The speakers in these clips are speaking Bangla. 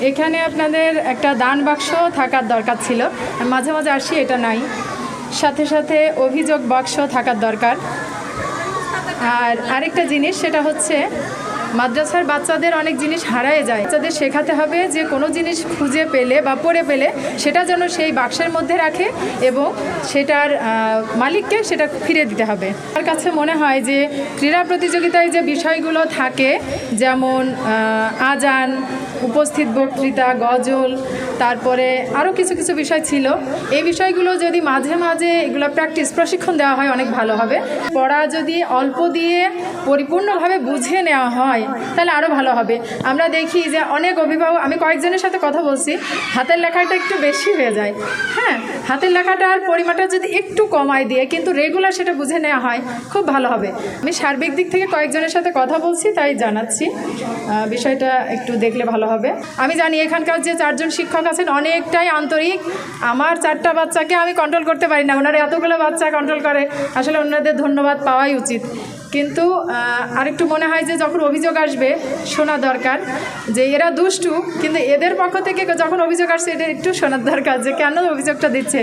এখানে আপনাদের একটা দান বাক্স থাকার দরকার ছিল। মাঝে মাঝে আসি, এটা নাই। সাথে সাথে অভিযোগ বাক্স থাকার দরকার। আর আরেকটা জিনিস, সেটা হচ্ছে মাদ্রাসার বাচ্চাদের অনেক জিনিস হারায় যায়। বাচ্চাদের শেখাতে হবে যে কোনো জিনিস খুঁজে পেলে বা পড়ে পেলে সেটা যেন সেই বাক্সের মধ্যে রাখে এবং সেটার মালিককে সেটা ফিরে দিতে হবে। তার কাছে মনে হয় যে ক্রীড়া প্রতিযোগিতায় যে বিষয়গুলো থাকে, যেমন আজান, উপস্থিত বক্তৃতা, গজল তারপরে আরও কিছু কিছু বিষয় ছিল। এই বিষয়গুলো যদি মাঝে মাঝে এগুলো প্র্যাকটিস প্রশিক্ষণ দেওয়া হয় অনেক ভালো হবে। পড়া যদি অল্প দিয়ে পরিপূর্ণভাবে বুঝে নেওয়া হয়, তাহলে আরও ভালো হবে। আমরা দেখি যে অনেক অভিভাবক, আমি কয়েকজনের সাথে কথা বলছি, হাতের লেখাটা একটু বেশি হয়ে যায়। হ্যাঁ হাতের লেখাটার পরিমাণটা যদি একটু কমায় দিয়ে কিন্তু রেগুলার সেটা বুঝে নেওয়া হয়, খুব ভালো হবে। আমি সার্বিক দিক থেকে কয়েকজনের সাথে কথা বলছি, তাই জানাচ্ছি। বিষয়টা একটু দেখলে ভালো হবে। আমি জানি এখানকার যে চারজন শিক্ষক আছেন অনেকটাই আন্তরিক। আমার চারটা বাচ্চাকে আমি কন্ট্রোল করতে পারি না। ওনারা এতগুলো বাচ্চা কন্ট্রোল করে। আসলে ওনাদের ধন্যবাদ পাওয়াই উচিত। কিন্তু আরেকটু মনে হয় যে যখন অভিযোগ আসবে, শোনা দরকার যে এরা দুষ্টু, কিন্তু এদের পক্ষ থেকে যখন অভিযোগ আসছে, এটা একটু শোনার দরকার যে কেন অভিযোগটা দিচ্ছে।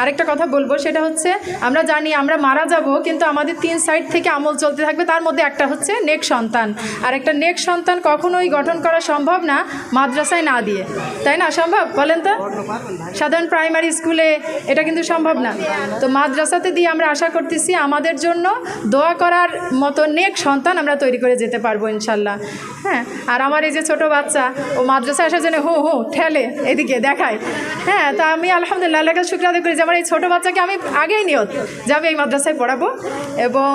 আরেকটা কথা বলব, সেটা হচ্ছে, আমরা জানি আমরা মারা যাব, কিন্তু আমাদের তিন সাইড থেকে আমল চলতে থাকবে, তার মধ্যে একটা হচ্ছে নেক সন্তান। আর একটা নেক সন্তান কখনোই গঠন করা সম্ভব না, মাদ্রাসায় না দিয়ে। তাই না, সম্ভব? বলেন তো। সাধারণ প্রাইমারি স্কুলে এটা কিন্তু সম্ভব না। তো মাদ্রাসাতে দিয়ে আমরা আশা করতেছি আমাদের জন্য দোয়া করার মতো নেক সন্তান আমরা তৈরি করে যেতে পারব, ইনশাল্লাহ। হ্যাঁ আর আমার এই যে ছোট বাচ্চা, ও মাদ্রাসায় আসার জন্য হু হু, ঠেলে এদিকে দেখায়। হ্যাঁ তা আমি আলহামদুলিল্লাহ শুক্র আদায় করি যে আমার এই ছোটো বাচ্চাকে আমি আগেই নিয়ত যে আমি এই মাদ্রাসায় পড়াবো এবং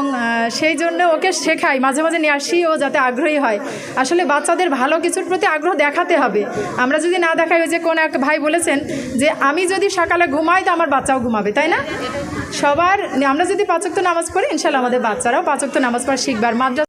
সেই জন্য ওকে শেখাই, মাঝে মাঝে নিয়ে আসি ও যাতে আগ্রহী হয়। আসলে বাচ্চাদের ভালো কিছুর প্রতি আগ্রহ দেখাতে হবে। আমরা যদি না দেখাই, ওই যে কোন এক ভাই বলেছেন যে, আমি যদি সকালে ঘুমাই, তো আমার বাচ্চাও ঘুমাবে তাই না? সবার আমরা যদি পাঁচক্ত নামাজ পড়ি ইনশাল্লাহ আমাদের বাচ্চারাও পাঁচক্ত নামাজ পড়া শিখবার মাদ্রাসা